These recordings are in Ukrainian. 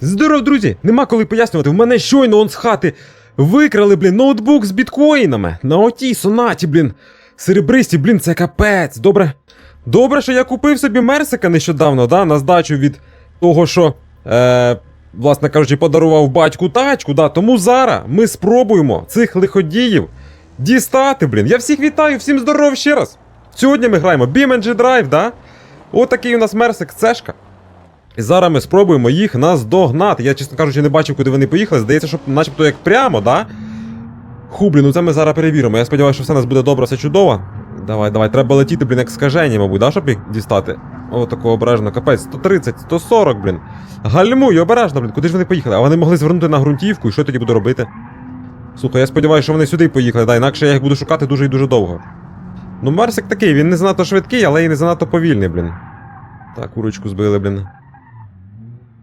Здоров, друзі! Нема коли пояснювати. В мене щойно он з хати викрали, блін, ноутбук з біткоїнами. На отій сонаті, блін. Серебристі, блін, це капець. Добре. Добре, що я купив собі Мерсика нещодавно, да, на здачу від того, що, е, власне кажучи, подарував батьку тачку, да. Тому зараз ми спробуємо цих лиходіїв дістати, блін. Я всіх вітаю, всім здоров ще раз. Сьогодні ми граємо BeamNG Drive, да? Отакий у нас Мерсик Цешка. І зараз ми спробуємо їх наздогнати. Я, чесно кажучи, не бачив, куди вони поїхали. Здається, що начебто як прямо, да? Ху, блін, ну це ми зараз перевіримо. Я сподіваюся, що все у нас буде добре, все чудово. Давай, давай, треба летіти, блін, як скажені, мабуть, да, щоб їх дістати. О, такого обережно, капець, 130, 140, блін. Гальмуй, обережно, блін, куди ж вони поїхали? А вони могли звернути на ґрунтівку, і що я тоді буду робити? Слухай, я сподіваюся, що вони сюди поїхали, да, інакше я їх буду шукати дуже і дуже довго. Ну, Мерсик такий, він не занадто швидкий, але і не занадто повільний, блін. Так, курочку збили, блін.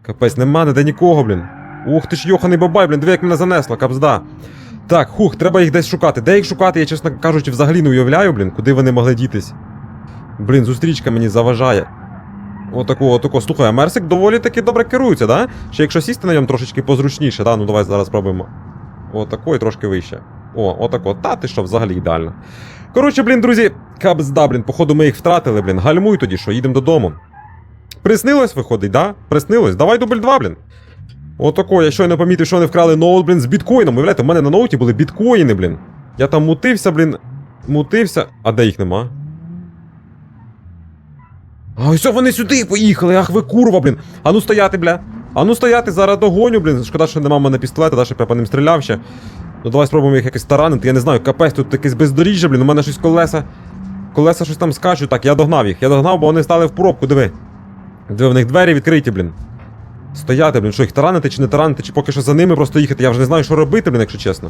Капець, нема ніде нікого, блін. Ух ти ж йоханий бабай, блін, диви, як мене занесло, капзда. Так, хух, треба їх десь шукати. Де їх шукати, я, чесно кажучи, взагалі не уявляю, блін, куди вони могли дітись. Блін, зустрічка мені заважає. Отаку, отаку. Слухай, а Мерсик доволі таки добре керується, да? Ще якщо сісти на ньому трошечки позручніше, да? Ну давай зараз спробуємо. Отако і трошки вище. О, отако. Та ти що, взагалі ідеально. Коротше, блін, друзі, капзда, блін, походу ми їх втратили, блін. Гальмуй тоді, що, їдемо додому. Приснилось, виходить, да? Приснилось. Давай дубль 2, блін. Отако, я щойно помітив, що вони вкрали ноут, блін, з біткоїном. Уявляєте, в мене на ноуті були біткоїни, блін. Я там мутився, блін. Мутився. А де їх нема? А ось вони сюди поїхали, ах ви курва, блін. А ну стояти, бля. А ну стояти, зараз догоню, блін. Шкода, що нема в мене пістолета, да, щоб я по ним стріляв ще. Ну давай спробуємо їх якось таранити. Я не знаю, капець, тут якесь бездоріжжя, блін. У мене щось колеса. Колеса щось там скачуть. Так, я догнав їх. Я догнав, бо вони стали в пробку, диви. Диви, в них двері відкриті, блін. Стояти, блін, що їх таранити чи не таранити, чи поки що за ними просто їхати. Я вже не знаю, що робити, блін, якщо чесно.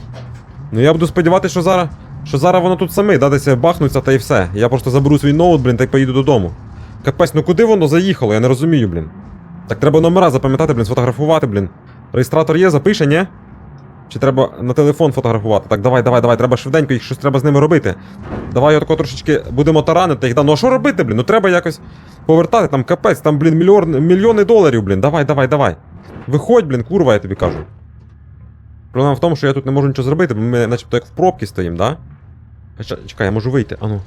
Ну я буду сподіватися, що зараз. Що зараз воно тут саме, да, десь бахнуться та і все. Я просто заберу свій ноут, блін, та й поїду додому. Капець, ну куди воно заїхало, я не розумію, блін. Так треба номера запам'ятати, блін, сфотографувати, блін. Реєстратор є, запише, ні? Чи треба на телефон фотографувати? Так, давай, давай, давай, треба швиденько їх щось треба з ними робити. Давай отако трошечки будемо таранити їх. Да, ну а що робити, блін? Ну треба якось повертати, там капець, там, блін, мільйон, мільйони доларів, блін. Давай, давай, давай. Виходь, блін, курва, я тобі кажу. Проблема в тому, що я тут не можу нічого зробити, бо ми начебто як в пробці стоїмо, да? Чекай, я можу вийти, ану.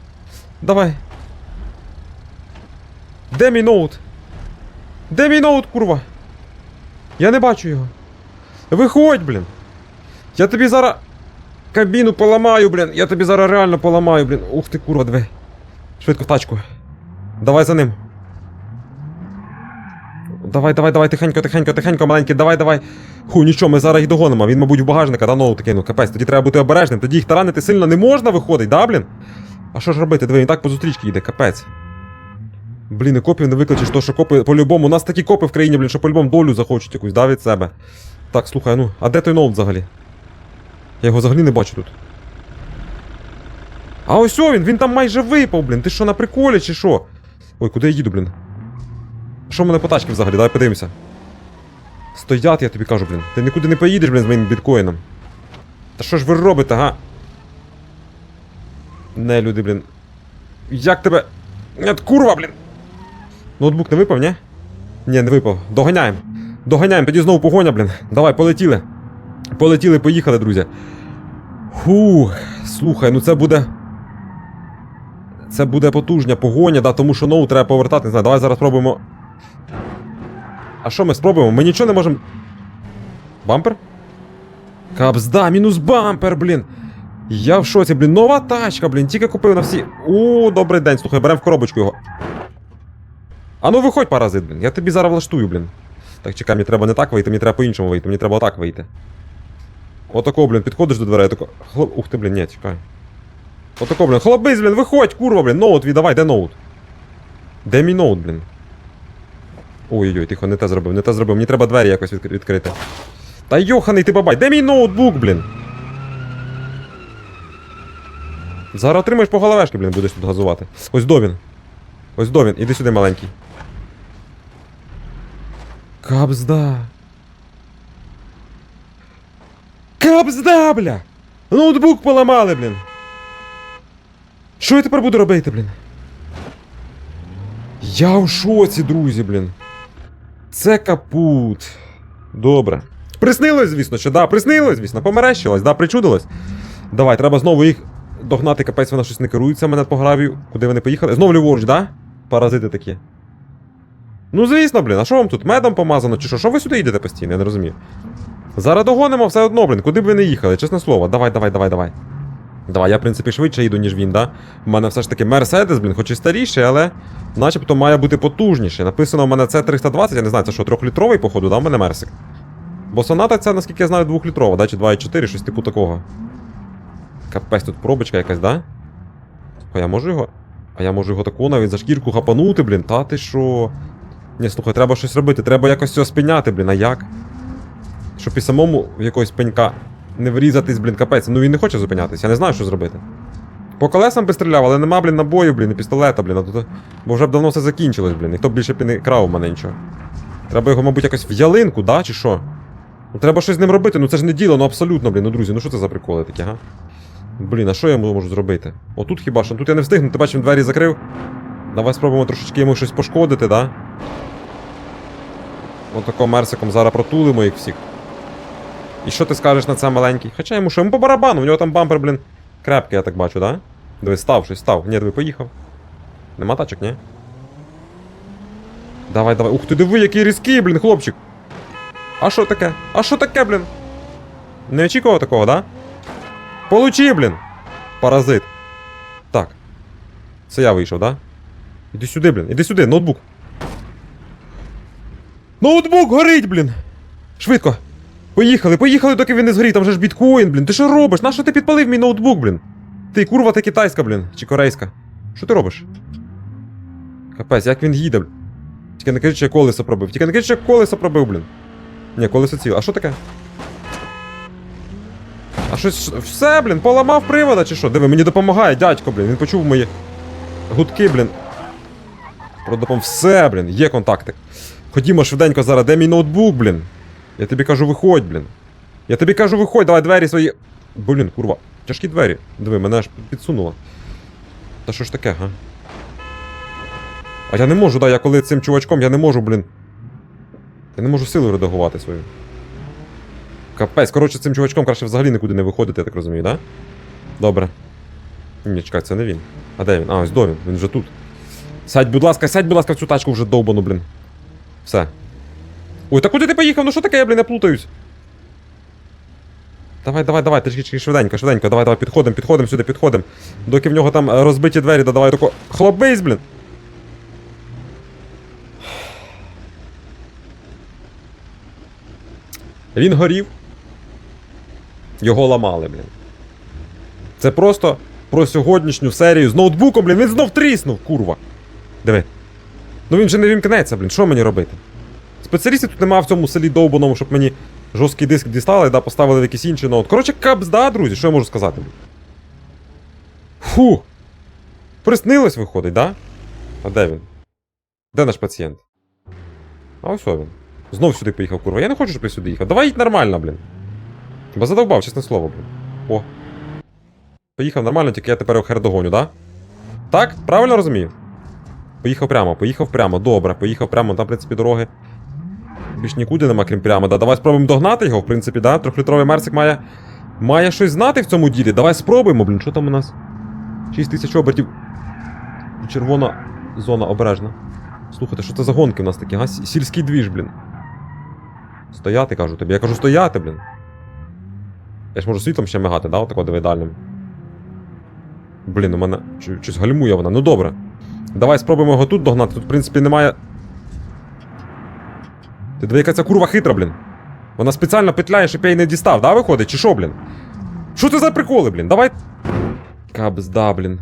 Давай. Де мій ноут? Де мій ноут, курва? Я не бачу його. Виходь, блін. Я тобі зараз кабіну поламаю, блін. Я тобі зараз реально поламаю, блін. Ух ти, курва, диви. Швидко в тачку. Давай за ним. Давай, давай, давай, тихенько, тихенько, тихенько, маленький, давай, давай. Ху, нічого, ми зараз їх догонимо. Він, мабуть, в багажника, да, ноут кинув. Капець, тоді треба бути обережним. Тоді їх таранити сильно не можна виходить, да, блін? А що ж робити? Диви, він так по зустрічці йде, капець. Блін, і копів не викличеш, то що копи по-любому. У нас такі копи в країні, блін, що по-любому долю захочуть якусь, да, від себе. Так, слухай, ну, а де той ноут взагалі? Я його взагалі не бачу тут. А ось він, він там майже випав, блін. Ти що на приколі чи що? Ой, куди я їду, блін? Що в мене по тачці взагалі? Давай подивимося. Стоять, я тобі кажу, блін. Ти нікуди не поїдеш, блін, з моїм біткоїном. Та що ж ви робите, га? Не, люди, блін. Як тебе. Нет, курва, блін. Ноутбук не випав, ні? Ні, не випав. Доганяємо. Доганяємо, тоді знову погоня, блін. Давай, полетіли. Полетіли, поїхали, друзі. Фух, слухай, ну це буде. Це буде потужня погоня, да, тому що ноут треба повертати. Не знаю, давай зараз спробуємо. А що ми спробуємо? Ми нічого не можемо. Бампер? Капзда, мінус бампер, блін. Я в шоці, блін. Нова тачка, блін. Тільки купив на всі. О, добрий день, слухай, беремо в коробочку його. А ну виходь, паразит, блін. Я тобі зараз влаштую, блін. Так, чекай, мені треба не так вийти, мені треба по-іншому вийти, мені треба отак вийти. Отако, блін, підходиш до дверей, тако. Хлоп... Ух ти, блін, ні, чекай. Отако, блін, хлопець, блін, виходь, курва, блін, ноут віддавай, де ноут? Де мій ноут, блін? Ой-ой-ой, тихо, не те зробив, не те зробив, мені треба двері якось відкри- відкрити. Та йоханий ти бабай, де мій ноутбук, блін? Зараз отримаєш по головешки, блін, будеш тут газувати. Ось Довін. Ось Довін, іди сюди, маленький. Капзда. Капзда, бля! Ноутбук поламали, блін. Що я тепер буду робити, блін? Я в шоці, друзі, блін. Це капут. Добре. Приснилось, звісно, що, да, приснилось, звісно, померещилось, да, причудилось. Давай, треба знову їх догнати, капець, вона щось не керується мене по гравію. Куди вони поїхали? Знову ліворуч, да? Паразити такі. Ну, звісно, блін, а що вам тут? Медом помазано чи що? Що ви сюди йдете постійно? Я не розумію. Зараз догонимо все одно, блін, куди б ви не їхали, чесне слово. Давай, давай, давай, давай. Давай, я, в принципі, швидше їду, ніж він, да? У мене все ж таки Мерседес, блін, хоч і старіший, але начебто має бути потужніший. Написано в мене С320, я не знаю, це що, трьохлітровий, походу, да, в мене Мерсик. Бо соната ця, наскільки я знаю, двохлітрова, да, чи 2,4, щось типу такого. Капець, тут пробочка якась, да? А я можу його. А я можу його таку навіть за шкірку хапанути, блін. Та ти що? Ні, слухай, треба щось робити, треба якось цього спиняти, блін, а як? Щоб і самому в якогось пенька не врізатись, блін, капець. Ну він не хоче зупинятись, я не знаю, що зробити. По колесам постріляв, але нема, блін, набою, блін, і пістолета, блін. А тут, бо вже б давно все закінчилось, блін. Ніхто б більше б не крав у мене нічого. Треба його, мабуть, якось в ялинку, да, чи що? Ну треба щось з ним робити, ну це ж не діло, ну абсолютно, блін. Ну друзі, ну що це за приколи такі, га? Блін, а що я можу зробити? Отут хіба що? Тут я не встигну, ти бачиш, він двері закрив. Давай спробуємо трошечки йому щось пошкодити, да? Отако мерсиком зараз протулимо їх всіх. І що ти скажеш на це маленький? Хоча йому що, йому по барабану, в нього там бампер, блін, крепкий, я так бачу, да? Диви, став, щось став. Ні, диви, поїхав. Нема тачок, ні? Давай, давай. Ух ти, диви, який різкий, блін, хлопчик. А що таке? А що таке, блін? Не очікував такого, да? Получи, блін! Паразит. Так. Це я вийшов, да? Іди сюди, блін, іди сюди, ноутбук. Ноутбук горить, блін! Швидко! Поїхали, поїхали, доки він не згорів, там же ж біткоін, блін. Ти що робиш? Нащо ти підпалив мій ноутбук, блін? Ти курва ти китайська, блін, чи корейська. Що ти робиш? Капець, як він їде, блін. Тільки не кажи, що я колесо пробив. Тільки не кажи, що я колесо пробив, блін. Ні, колесо ціле. А що таке? А щось. Все, блін, поламав привода чи що? Диви, мені допомагає, дядько, блін. Він почув мої гудки, блін. Про допом... Все, блін, є контакти. Ходімо швиденько зараз, де мій ноутбук, блін? Я тобі кажу, виходь, блін. Я тобі кажу, виходь, давай двері свої. Блін, курва. Тяжкі двері. Диви, мене аж підсунуло. Та що ж таке, га? А я не можу, да, я коли цим чувачком, я не можу, блін. Я не можу силу редагувати свою. Капець, коротше, цим чувачком краще взагалі нікуди не виходити, я так розумію, да? Добре. Ні, чекай, це не він. А де він? А, ось до він, він вже тут. Сядь, будь ласка, сядь, будь ласка, в цю тачку вже довбану, блін. Все. Ой, та куди ти поїхав? Ну що таке, я, блін, я плутаюсь. Давай, давай, давай, трішки швиденько, швиденько, давай, давай, підходимо, підходимо сюди, підходимо. Доки в нього там е, розбиті двері, да давай тако. Хлопбейс, блін. Він горів. Його ламали, блін. Це просто про сьогоднішню серію з ноутбуком, блін, він знов тріснув, курва. Диви. Ну він же не вімкнеться, блін, що мені робити? Спеціалістів тут немає в цьому селі довбаному, щоб мені жорсткий диск дістали, да, поставили в якийсь інший ноут. Коротше, капс, друзі, що я можу сказати? Фу. Приснилось, виходить, да? А де він? Де наш пацієнт? А ось він. Знов сюди поїхав, курва. Я не хочу, щоб ти сюди їхав. Давай їдь нормально, блін. Бо задовбав, чесне слово, блін. О. Поїхав нормально, тільки я тепер його хер догоню, да? Так? Правильно розумію? Поїхав прямо, поїхав прямо, добре, поїхав прямо, там, в принципі, дороги. Більш нікуди нема, крім прямо. Да. Давай спробуємо догнати його, в принципі, да. Трьохлітровий мерсик має. Має щось знати в цьому ділі. Давай спробуємо, блін, що там у нас? 6 тисяч обертів. Червона зона обережна. Слухайте, що це за гонки у нас такі, га? Сільський двіж, блін. Стояти, кажу тобі. Я кажу стояти, блін. Я ж можу світлом ще мигати, да, отако дивидальним. Блін, у мене щось гальмує вона. Ну добре. Давай спробуємо його тут догнати. Тут, в принципі, немає. Ти диви, яка ця курва хитра, блін. Вона спеціально петляє, щоб я її не дістав, да, виходить? Чи що, блін? Що це за приколи, блін? Давай. Кабз, да, блін.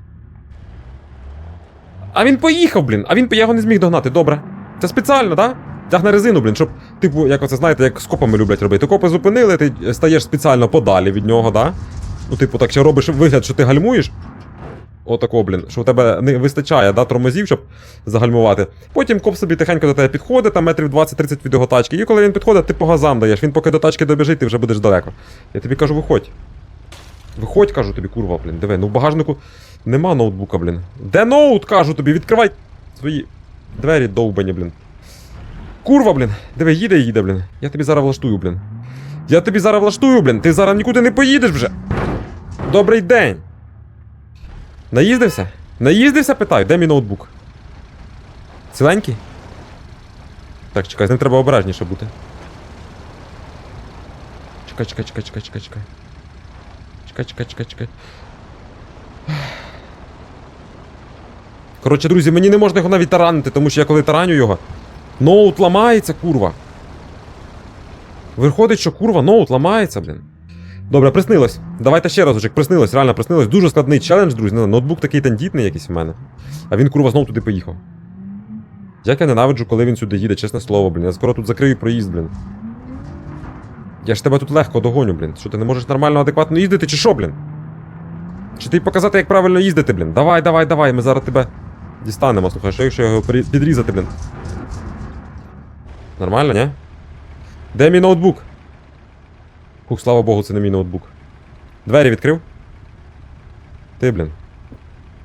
А він поїхав, блін. А він я його не зміг догнати, добре. Це спеціально, да? Тягне резину, блін, щоб, типу, як оце знаєте, як з копами люблять робити. Копи зупинили, ти стаєш спеціально подалі від нього, да? Ну, типу, так ще робиш вигляд, що ти гальмуєш. Отако, блін, що у тебе не вистачає, да, тормозів, щоб загальмувати. Потім коп собі тихенько до тебе підходить, там метрів 20-30 від його тачки. І коли він підходить, ти по газам даєш. Він поки до тачки добіжить, ти вже будеш далеко. Я тобі кажу, виходь. Виходь, кажу тобі, курва, блін. Диви, ну в багажнику нема ноутбука, блін. Де ноут, кажу тобі, відкривай свої двері довбані, блін. Курва, блін. Диви, їде, їде, блін. Я тобі зараз влаштую, блін. Я тобі зараз влаштую, блін. Ти зараз нікуди не поїдеш вже. Добрий день. Наїздився? Наїздився, питаю, де мій ноутбук? Ціленький? Так, чекай, з ним треба обережніше бути. Чекай, чекай, чекай, чекай, чекай, чекай. Чекай, чекай, чекай, чекай. Коротше, друзі, мені не можна його навіть таранити, тому що я коли тараню його. Ноут ламається, курва. Виходить, що курва, ноут ламається, блін. Добре, приснилось. Давайте ще разочек, приснилось, реально приснилось. Дуже складний челендж, друзі. Ну, Ноутбук такий тендітний якийсь в мене. А він, курва, знов туди поїхав. Як я ненавиджу, коли він сюди їде, чесне слово, блін. Я скоро тут закрию проїзд, блін. Я ж тебе тут легко догоню, блін. Що ти не можеш нормально, адекватно їздити, чи що, блін? Чи ти показати, як правильно їздити, блін? Давай, давай, давай, ми зараз тебе дістанемо, слухай, що якщо його підрізати, блін. Нормально, ні? Де мій ноутбук? Хух, слава Богу, це не мій ноутбук. Двері відкрив? Ти, блін.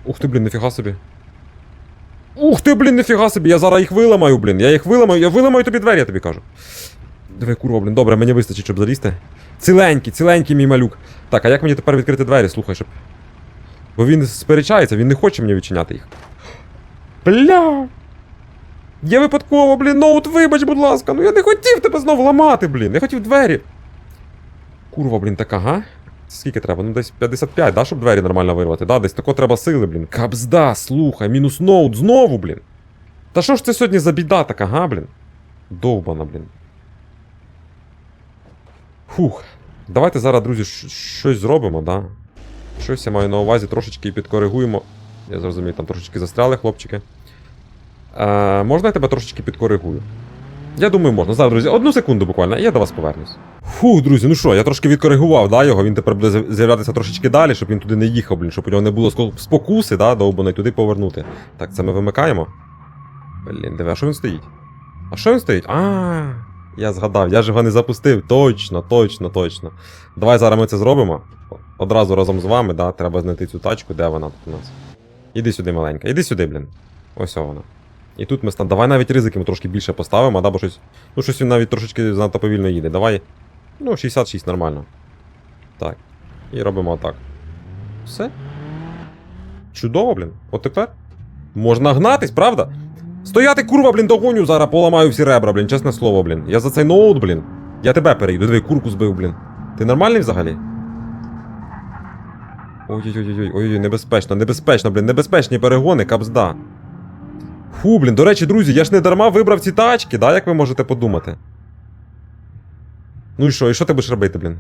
Ух ти, блін, ніфіга собі. Ух ти, блін, ніфіга собі, я зараз їх виламаю, блін. Я їх виламаю, я виламаю тобі двері, я тобі кажу. Диви, курва, блін, добре, мені вистачить, щоб залізти. Ціленький, ціленький мій малюк. Так, а як мені тепер відкрити двері, слухай, щоб. Бо він сперечається, він не хоче мені відчиняти їх. Бля. Я випадково, блін, ноут, вибач, будь ласка. Ну я не хотів тебе знову ламати, блін. Я хотів двері. Курва, блін, така, га? Скільки треба? Ну десь 55, да, щоб двері нормально вирвати. Да, десь тако треба сили, блін. Кабзда, слухай, мінус ноут знову, блін. Та що ж це сьогодні за біда така, га, блін? Довбана, блін. Фух. Давайте зараз, друзі, щось зробимо, да? Щось я маю на увазі, трошечки підкоригуємо. Я зрозумів, там трошечки застряли, хлопчики. Е, можна я тебе трошечки підкоригую? Я думаю, можна. Зараз, друзі, одну секунду буквально, і я до вас повернусь. Фух, друзі, ну що, я трошки відкоригував да, його, він тепер буде з'яв- з'являтися трошечки далі, щоб він туди не їхав, блін, щоб у нього не було спокуси, да, довбаної туди повернути. Так, це ми вимикаємо. Блін, диви, а що він стоїть? А що він стоїть? А, я згадав, я ж його не запустив. Точно, точно, точно. Давай зараз ми це зробимо. Одразу разом з вами, да, треба знайти цю тачку, де вона тут у нас. Іди сюди, маленька, іди сюди, блін. Ось вона. І тут ми стан. Давай навіть ризики ми трошки більше поставимо, да, бо щось. Ну, щось він навіть трошечки занадто повільно їде. Давай. Ну, 66 нормально. Так. І робимо отак. Все. Чудово, блін. От тепер. Можна гнатись, правда? Стояти, курва, блін, догоню, зараз поламаю всі ребра, блін, чесне слово, блін. Я за цей ноут, блін. Я тебе перейду, диви, курку збив, блін. Ти нормальний взагалі? Ой-ой-ой, ой-ой, небезпечно, небезпечно, блін, небезпечні перегони, капзда. Фу, блін, до речі, друзі, я ж не дарма вибрав ці тачки, да, як ви можете подумати. Ну і що, і що ти будеш робити, блін?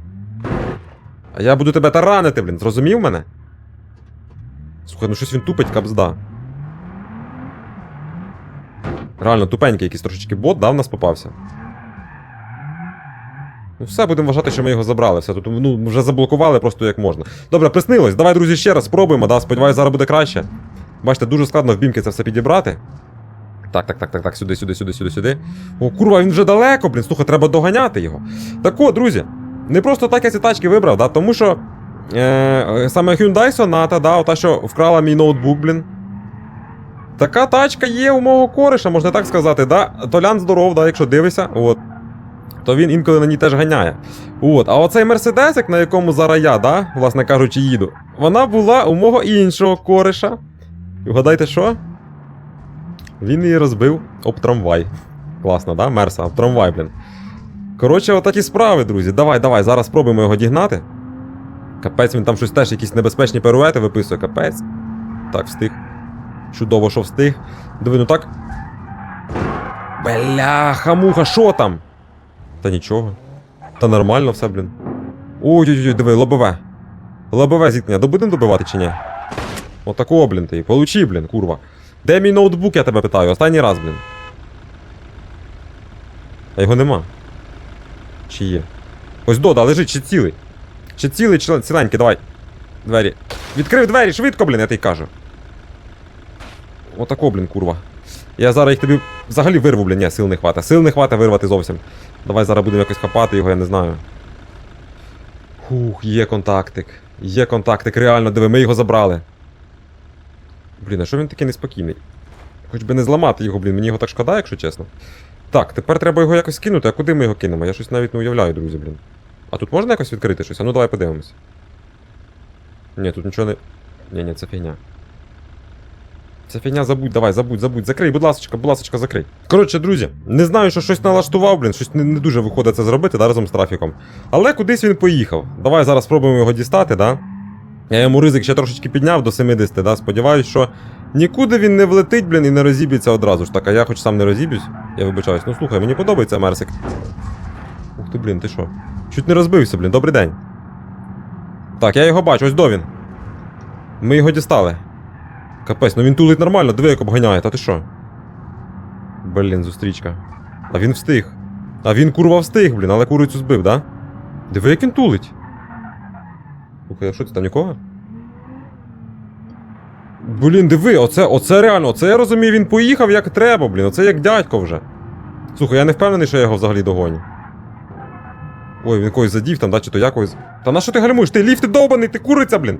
А я буду тебе таранити, блін, зрозумів мене? Слухай, ну щось він тупить, капзда. Реально, тупенький якийсь трошечки бот, да, в нас попався. Ну все, будемо вважати, що ми його забрали. Все, тут ну, вже заблокували просто як можна. Добре, приснилось. Давай, друзі, ще раз спробуємо, да, сподіваюсь, зараз буде краще. Бачите, дуже складно в бімки це все підібрати. Так, так, так, так, так, сюди, сюди, сюди, сюди, сюди. О, курва, він вже далеко, блін. Слухай, треба доганяти його. Так от, друзі, не просто так я ці тачки вибрав, да, тому що е, саме Hyundai Sonata, да, ота, що вкрала мій ноутбук, блін. Така тачка є у мого кореша, можна так сказати, да? Толян здоров, да, якщо дивишся, от. То він інколи на ній теж ганяє. От, а оцей мерседесик, на якому зараз я, да, власне кажучи, їду, вона була у мого іншого кореша. І вгадайте що? Він її розбив об трамвай. Класно, да? Мерса, об трамвай, блін. Коротше, отакі справи, друзі. Давай, давай, зараз спробуємо його дігнати. Капець, він там щось теж якісь небезпечні перуети виписує, капець. Так, встиг. Чудово, що встиг. Диви, ну так. Бляха, муха, що там? Та нічого. Та нормально все, блін. Ой-ой-ой, диви, лобове. Лобове зіткнення. Добудемо добивати чи ні? Отакого, блін, ти. Получи, блін, курва. Де мій ноутбук, я тебе питаю? Останній раз, блін. А його нема. Чи є? Ось дода, лежить, чи цілий. Чи цілий, чи ціленький, давай. Двері. Відкрив двері, швидко, блін, я тобі кажу. Отако, блін, курва. Я зараз їх тобі взагалі вирву, блін, ні, сил не хвата. Сил не хвата вирвати зовсім. Давай зараз будемо якось хапати його, я не знаю. Фух, є контактик. Є контактик, реально, диви, ми його забрали. Блін, а що він такий неспокійний? Хоч би не зламати його, блін, мені його так шкода, якщо чесно. Так, тепер треба його якось кинути, а куди ми його кинемо? Я щось навіть не уявляю, друзі, блін. А тут можна якось відкрити щось? А ну давай подивимось. Ні, тут нічого не. Ні, ні, це фігня. Це фігня забудь, давай, забудь, забудь, закрий, будь ласочка, будь ласочка, закрий. Коротше, друзі, не знаю, що щось налаштував, блін, щось не, не дуже виходить це зробити, да, разом з трафіком. Але кудись він поїхав. Давай зараз спробуємо його дістати, да? Я йому ризик ще трошечки підняв до 70, да? Сподіваюсь, що нікуди він не влетить, блін, і не розіб'ється одразу ж так, а я хоч сам не розіб'юсь. Я вибачаюсь. Ну слухай, мені подобається Мерсик. Ух ти, блін, ти що? Чуть не розбився, блін, добрий день. Так, я його бачу, ось до він. Ми його дістали. Капець, ну він тулить нормально, диви, як обганяє, та ти що? Блін, зустрічка. А він встиг. А він курва встиг, блін, але курицю збив, да? Диви, як він тулить. Слухай, а що це там нікого? Блін, диви, оце, оце реально, оце я розумію, він поїхав як треба, блін, оце як дядько вже. Слухай, я не впевнений, що я його взагалі догоню. Ой, він когось задів там, да, чи то я когось. Та на що ти гальмуєш? Ти ліфт ти довбаний, ти куриця, блін.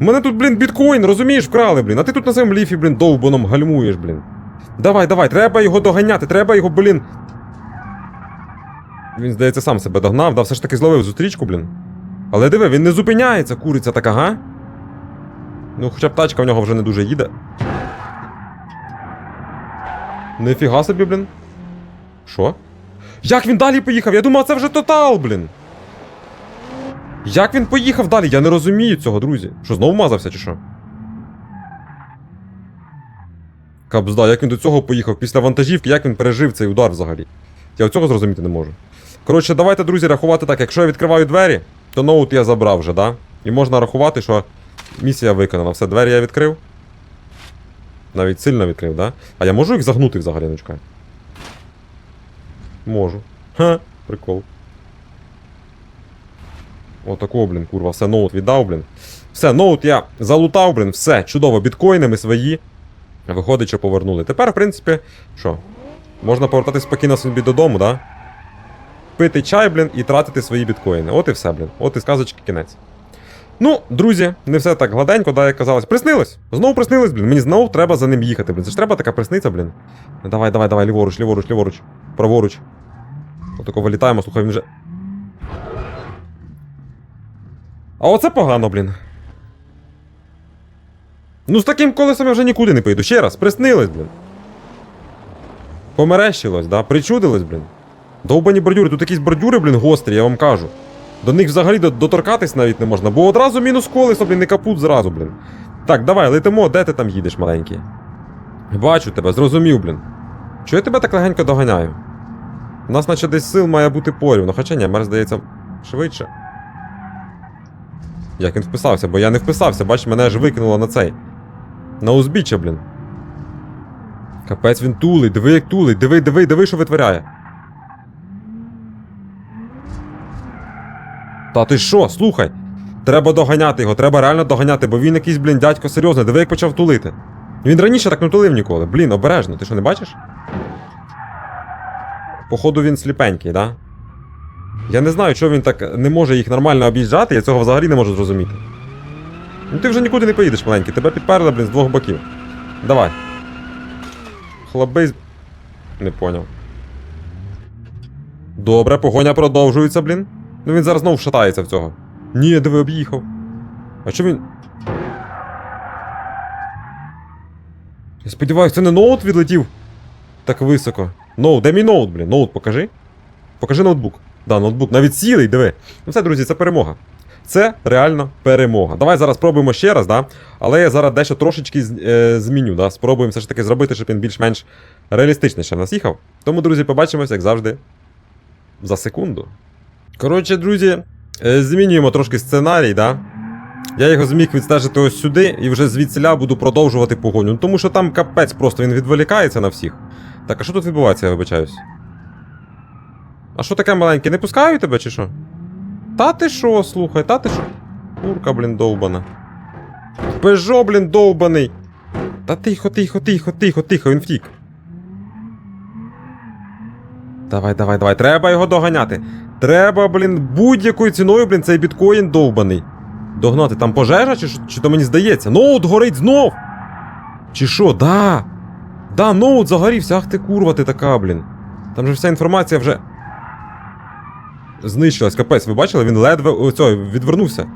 Мене тут, блін, біткоін, розумієш, вкрали, блін. А ти тут на своєму ліфі, блін, довбаном гальмуєш, блін. Давай, давай, треба його доганяти, треба його, блін. Він, здається, сам себе догнав, да, все ж таки зловив зустрічку, блін. Але диви, він не зупиняється, куриця така, га? Ну, хоча б тачка в нього вже не дуже їде. Нифіга собі, блін. Що? Як він далі поїхав? Я думав, це вже тотал, блін. Як він поїхав далі? Я не розумію цього, друзі. Що, знову мазався чи що? Кабзда, як він до цього поїхав після вантажівки, як він пережив цей удар взагалі? Я цього зрозуміти не можу. Коротше, давайте, друзі, рахувати так. Якщо я відкриваю двері, то ноут я забрав вже, да? І можна рахувати, що місія виконана. Все, двері я відкрив. Навіть сильно відкрив, да? А я можу їх загнути взагалі, ну чекай. Можу. Ха, прикол. Отакого, блін, курва, все, ноут віддав, блін. Все, ноут я залутав, блін, все, чудово, біткоїнами свої. Виходить, що повернули. Тепер, в принципі, що? Можна повертатись спокійно собі додому, да? Пити чай, блін, і тратити свої біткоїни. От і все, блін. От і сказочки кінець. Ну, друзі, не все так гладенько, да, як казалось. Приснилось! Знову приснилось, блін. Мені знову треба за ним їхати, блін. Це ж треба така присниця, блін. Давай, давай, давай, ліворуч, ліворуч, ліворуч. Праворуч. Отако вилітаємо, слухай, він вже. А оце погано, блін. Ну, з таким колесом я вже нікуди не поїду. Ще раз, приснилось, блін. Померещилось, да? Причудилось, блін. Довбані бордюри, тут якісь бордюри, блін, гострі, я вам кажу. До них взагалі доторкатись навіть не можна, бо одразу мінус колесо, блін, не капут зразу, блін. Так, давай, летимо, де ти там їдеш, маленький? Бачу тебе, зрозумів, блін. Чого я тебе так легенько доганяю? У нас, наче десь сил має бути порівно, хоча ні, мер, здається, швидше. Як він вписався, бо я не вписався, бач, мене аж викинуло на цей. На узбіччя, блін. Капець він тулить, диви, як тулить, диви, диви, диви, що витворяє. Та ти що, слухай. Треба доганяти його, треба реально доганяти, бо він якийсь, блін, дядько серйозний, диви, як почав тулити. Він раніше так не тулив ніколи. Блін, обережно, ти що не бачиш? Походу він сліпенький, да? Я не знаю, чого він так не може їх нормально об'їжджати, я цього взагалі не можу зрозуміти. Ну ти вже нікуди не поїдеш, маленький, тебе підперли, блін, з двох боків. Давай. Хлопець. Не поняв. Добре, погоня продовжується, блін. Ну він зараз знову шатається в цього. Ні, диви, об'їхав. А що він. Я сподіваюся, це не ноут відлетів так високо. Ноут, де мій ноут, блін? Ноут покажи. Покажи ноутбук. Да, ноутбук навіть цілий, диви. Ну все, друзі, це перемога. Це реально перемога. Давай зараз спробуємо ще раз, да? але я зараз дещо трошечки е, зміню. Да? Спробуємо все ж таки зробити, щоб він більш-менш реалістичніше нас їхав. Тому, друзі, побачимось, як завжди, за секунду. Коротше, друзі, е, змінюємо трошки сценарій, да? Я його зміг відстежити ось сюди і вже звідсіля буду продовжувати погоню. Ну, тому що там капець, просто він відволікається на всіх. Так, а що тут відбувається, я вибачаюсь? А що таке маленьке? Не пускаю тебе чи що? Та ти що, слухай, та ти що? Курка, блін, довбана. Пежо, блін, довбаний. Та тихо, тихо, тихо, тихо, тихо, він втік. Давай, давай, давай, треба його доганяти. Треба, блін, будь-якою ціною, блін, цей біткоін довбаний. Догнати, там пожежа, чи, чи то мені здається? Ноут горить знов! Чи що, да? Да, ноут загорівся, ах ти курва ти така, блін. Там же вся інформація вже. Знищилась, капець, ви бачили? Він ледве оцьо, відвернувся.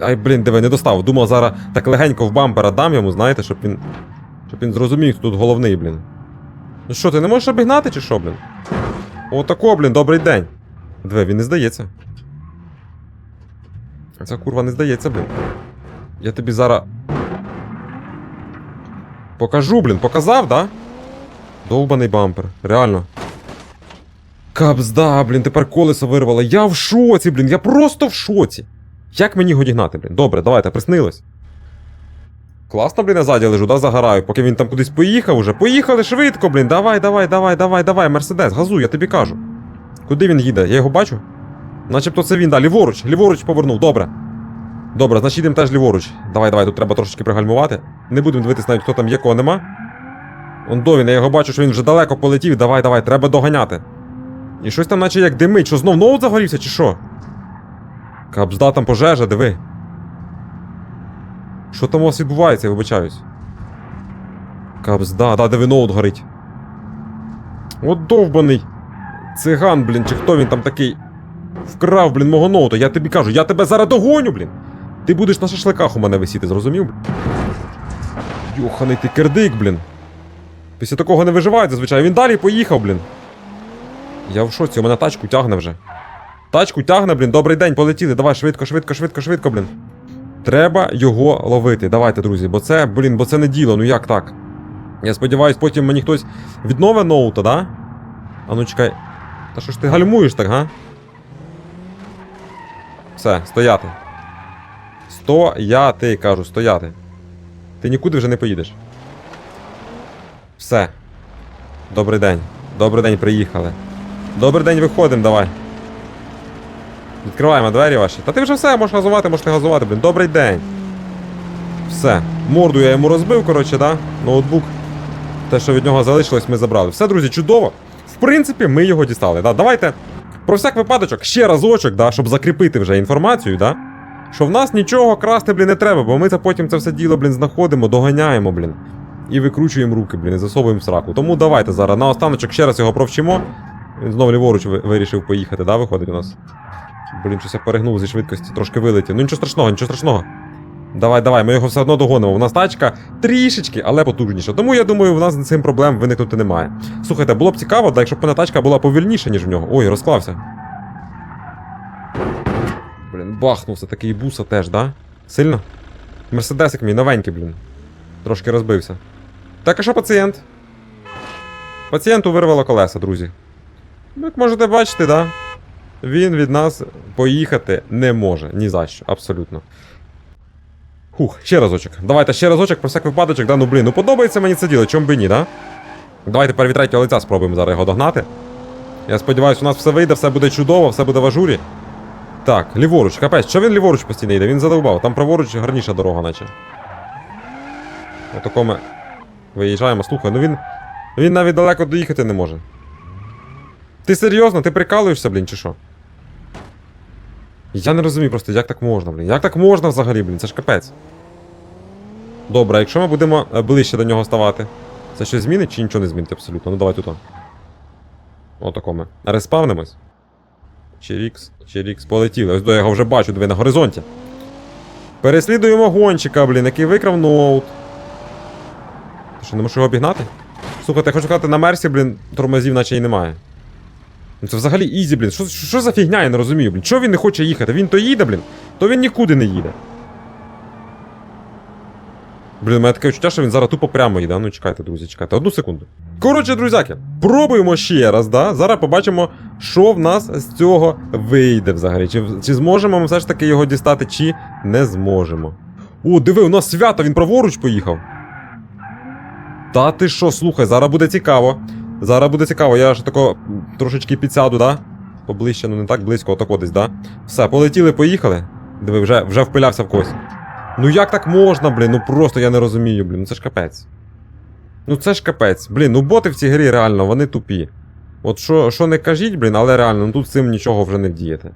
Ай, блін, диви, не достав. Думав, зараз так легенько в бампера дам йому, знаєте, щоб він. Щоб він зрозумів, хто тут головний, блін. Ну що, ти не можеш обігнати чи що, блін? Отако, блін, добрий день. Диви, він не здається. Ця курва не здається, блін. Я тобі зараз. Покажу, блін, показав, да? Довбаний бампер, реально. Капзда, блін, тепер колесо вирвало. Я в шоці, блін, я просто в шоці. Як мені його дігнати, блін? Добре, давайте, приснилось. Класно, блін, я лежу, да, загораю, поки він там кудись поїхав уже. Поїхали швидко, блін. Давай, давай, давай, давай, давай, Мерседес, газуй, я тобі кажу. Куди він їде? Я його бачу? Начебто це він, да, ліворуч, ліворуч повернув, добре. Добре, значить йдемо теж ліворуч. Давай, давай, тут треба трошечки пригальмувати. Не будемо дивитися навіть, хто там є, кого нема. Он до я його бачу, що він вже далеко полетів. Давай, давай, треба доганяти. І щось там, наче як димить, що знов ноут загорівся, чи що? Кабзда там пожежа, диви. Що там у вас відбувається, я вибачаюсь. Кабзда, да, диви ноут горить. От довбаний. Циган, блін, чи хто він там такий. Вкрав, блін, мого ноута. Я тобі кажу, я тебе зараз догоню, блін. Ти будеш на шашликах у мене висіти, зрозумів? Йоханий ти кердик, блін. Після такого не виживають зазвичай. Він далі поїхав, блін. Я в шоці, у мене тачку тягне вже. Тачку тягне, блін, добрий день, полетіли. Давай, швидко, швидко, швидко, швидко, блін. Треба його ловити. Давайте, друзі, бо це, блін, бо це не діло, ну як так? Я сподіваюсь, потім мені хтось відновить ноута, да? А ну чекай. Та що ж ти гальмуєш так, га? Все, стояти. Стояти, кажу, стояти. Ти нікуди вже не поїдеш. Все. Добрий день. Добрий день, приїхали. Добрий день, виходимо, давай. Відкриваємо двері ваші. Та ти вже все, можеш газувати, можеш не газувати, блін. Добрий день. Все. Морду я йому розбив, коротше, да? Ноутбук. Те, що від нього залишилось, ми забрали. Все, друзі, чудово. В принципі, ми його дістали. Да? Давайте про всяк випадочок ще разочок, да, щоб закріпити вже інформацію, да? що в нас нічого красти, блін, не треба, бо ми це потім це все діло, блін, знаходимо, доганяємо, блін. І викручуємо руки, блін, і засовуємо сраку. Тому давайте зараз на останочок ще раз його провчимо. Він знову ліворуч вирішив поїхати, да, виходить у нас. Блін, щось я перегнув зі швидкості, трошки вилетів. Ну нічого страшного, нічого страшного. Давай, давай, ми його все одно догонимо. У нас тачка трішечки, але потужніша. Тому я думаю, у нас з цим проблем виникнути немає. Слухайте, було б цікаво, да, якщо б мене тачка була повільніша, ніж в нього. Ой, розклався. Блін, бахнувся такий буса теж, да? Сильно? Мерседесик мій новенький, блін. Трошки розбився. Так, а що пацієнт? Пацієнту вирвало колеса, друзі. Ну, Як можете бачити, да? Він від нас поїхати не може. Ні за що, абсолютно. Хух, ще разочок. Давайте ще разочок, про всяк випадочок, да, ну блін, ну подобається мені це діло, чом би ні, да? Давайте тепер від третього лиця спробуємо зараз його догнати. Я сподіваюся, у нас все вийде, все буде чудово, все буде в ажурі. Так, ліворуч, капець, що він ліворуч постійно йде? Він задовбав. Там праворуч гарніша дорога, наче. Отако ми виїжджаємо. Слухай, ну він. Він навіть далеко доїхати не може. Ти серйозно? Ти прикалуєшся, блін, чи що? Я не розумію просто, як так можна, блін. Як так можна взагалі, блін? Це ж капець. Добре, якщо ми будемо е, ближче до нього ставати, це щось змінить чи нічого не змінить абсолютно? Ну давай тут. Отако ми. Респавнимось. Черікс, Черікс, полетіли. Ось до я його вже бачу, диви на горизонті. Переслідуємо гонщика, блін, який викрав ноут. Ти що, не можеш його обігнати? Слухайте, я хочу сказати, на Мерсі, блін, тормозів наче й немає. Ну це взагалі ізі, блін. Що, що, за фігня, я не розумію, блін. Чого він не хоче їхати? Він то їде, блін, то він нікуди не їде. Блін, у мене таке відчуття, що він зараз тупо прямо їде. Ну чекайте, друзі, чекайте. Одну секунду. Коротше, друзяки, пробуємо ще раз, да? Зараз побачимо, що в нас з цього вийде взагалі. Чи, чи зможемо ми все ж таки його дістати, чи не зможемо. О, диви, у нас свято, він праворуч поїхав. Та ти що, слухай, зараз буде цікаво. Зараз буде цікаво, я ж тако трошечки підсяду, да? Поближче, ну не так близько, отако десь, да? Все, полетіли, поїхали. Диви, вже, вже впилявся в когось. Ну як так можна, блін? Ну просто я не розумію, блін. Ну це ж капець. Ну це ж капець. Блін, ну боти в цій грі реально, вони тупі. От що, що не кажіть, блін, але реально, ну тут з цим нічого вже не вдієте.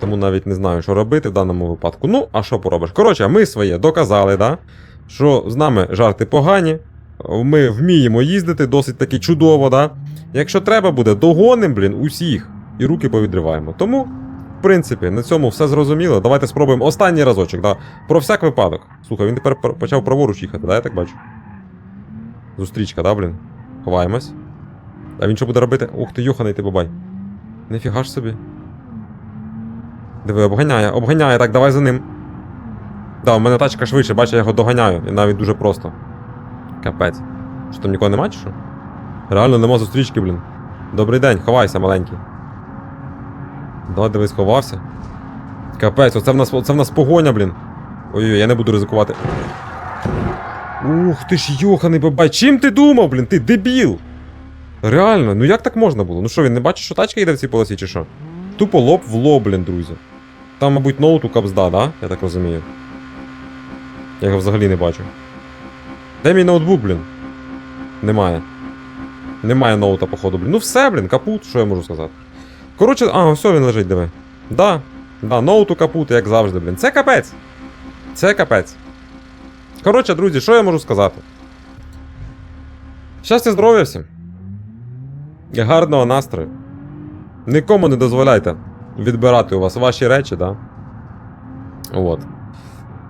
Тому навіть не знаю, що робити в даному випадку. Ну, а що поробиш? Коротше, ми своє доказали, да? що з нами жарти погані. Ми вміємо їздити досить таки чудово, да? Якщо треба буде, догоним, блін, усіх і руки повідриваємо. Тому, в принципі, на цьому все зрозуміло. Давайте спробуємо останній разочок, да? Про всяк випадок. Слухай, він тепер почав праворуч їхати, да, я так бачу. Зустрічка, да, блін? Ховаємось. А він що буде робити? Ух ти, йоханий ти бабай. Нифіга ж собі. Диви, обганяє, обганяє, так, давай за ним. Да, у мене тачка швидше, бачу, я його доганяю, і навіть дуже просто. Капець. Що там нікого нема чи що? Реально нема зустрічки, блін. Добрий день, ховайся, маленький. Давай дивись, ховався. Капець, оце в нас, оце в нас погоня, блін. Ой-ой, я не буду ризикувати. Ух ти ж йоханий бабай. Чим ти думав, блін? Ти дебіл! Реально, ну як так можна було? Ну що, він не бачить, що тачка йде в цій полосі, чи що? Тупо лоб в лоб, блін, друзі. Там, мабуть, ноут у капзда, да? Я так розумію. Я його взагалі не бачу. Де мій ноутбук, блін? Немає. Немає ноута, походу, блін. Ну все, блін, капут, що я можу сказати. Коротше, а, все, він лежить, диви. Да, да, ноуту капут, як завжди, блін. Це капець. Це капець. Коротше, друзі, що я можу сказати? Щастя, здоров'я всім. І гарного настрою. Нікому не дозволяйте відбирати у вас ваші речі, да? От.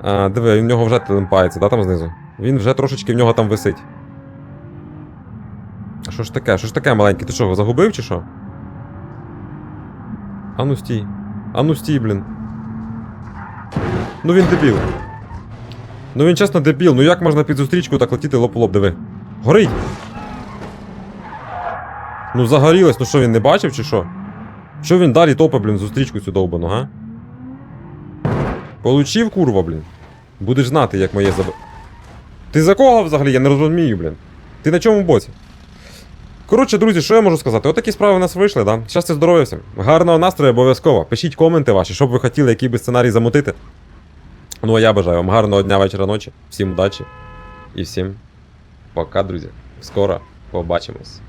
А, диви, в нього вже телемпається, да, там знизу? Він вже трошечки в нього там висить. А що ж таке? Що ж таке маленький? Ти що, загубив чи що? Ану стій. Ану стій, блін. Ну він дебіл. Ну він чесно дебіл. Ну як можна під зустрічку так летіти лоб лоб, диви. Горить! Ну загорілось, ну що він не бачив чи що? Що він далі топе, блін, зустрічку цю довбану, га? Получив, курва, блін. Будеш знати, як моє заб... Ти за кого взагалі? Я не розумію, блін. Ти на чому боці? Коротше, друзі, що я можу сказати? Отакі справи у нас вийшли, да? Щастя, здоров'я всім. Гарного настрою обов'язково. Пишіть коменти ваші, щоб ви хотіли, який би сценарій замутити. Ну а я бажаю вам гарного дня, вечора, ночі. Всім удачі. І всім пока, друзі. Скоро побачимось.